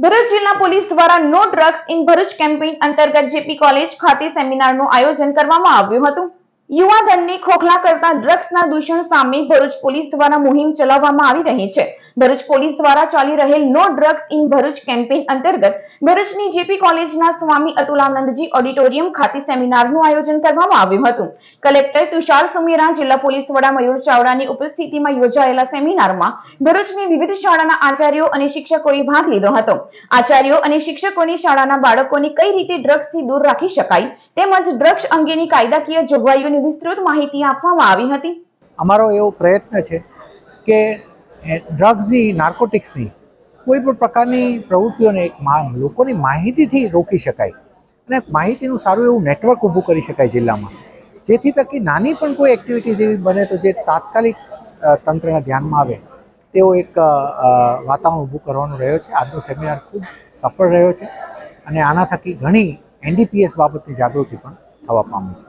ભરૂચ જિલ્લા પોલીસ દ્વારા no drugs in Bharuch campaign અંતર્ગત જેપી કોલેજ ખાતે સેમિનારનું આયોજન કરવામાં આવ્યું હતું. યુવાધનને ખોખલા કરતા ડ્રગ્સના દૂષણ સામે ભરૂચ પોલીસ દ્વારા મુહિમ ચલાવવામાં આવી રહી છે. ભરૂચ પોલીસ દ્વારા ચાલી રહેલ no drugs in Bharuch campaign અંતર્ગત ભરૂચની જેપી કોલેજના સ્વામી અતુલાનંદજી ઓડિટોરિયમ ખાતે સેમિનારનું આયોજન કરવામાં આવ્યું હતું. કલેક્ટર તુષાર સુમેરા જિલ્લા પોલીસ વડા મયુર ચાવડાની ઉપસ્થિતિમાં યોજાયેલા સેમિનારમાં ભરૂચની વિવિધ શાળાના આચાર્યો અને શિક્ષકોએ ભાગ લીધો હતો. આચાર્યો અને શિક્ષકોની શાળાના બાળકોને કઈ રીતે ડ્રગ્સથી દૂર રાખી શકાય તેમજ ડ્રગ્સ અંગેની કાયદાકીય જોગવાઈઓની વિસ્તૃત માહિતી આપવામાં આવી હતી. અમારો એવો પ્રયત્ન છે કે ડ્રગ્સની, નાર્કોટિક્સની કોઈ પણ પ્રકારની પ્રવૃત્તિઓને એક લોકોની માહિતીથી રોકી શકાય અને માહિતીનું સારું એવું નેટવર્ક ઊભું કરી શકાય જિલ્લામાં. જેથી તકી નાની પણ કોઈ એક્ટિવિટીઝ એવી બને તો જે તાત્કાલિક તંત્રને ધ્યાનમાં આવે તેવો એક વાતાવરણ ઊભું કરવાનો રહ્યો છે. આજનો સેમિનાર ખૂબ સફળ રહ્યો છે અને આના થકી ઘણી એનડીપીએસ બાબતની જાગૃતિ પણ થવા પામી છે.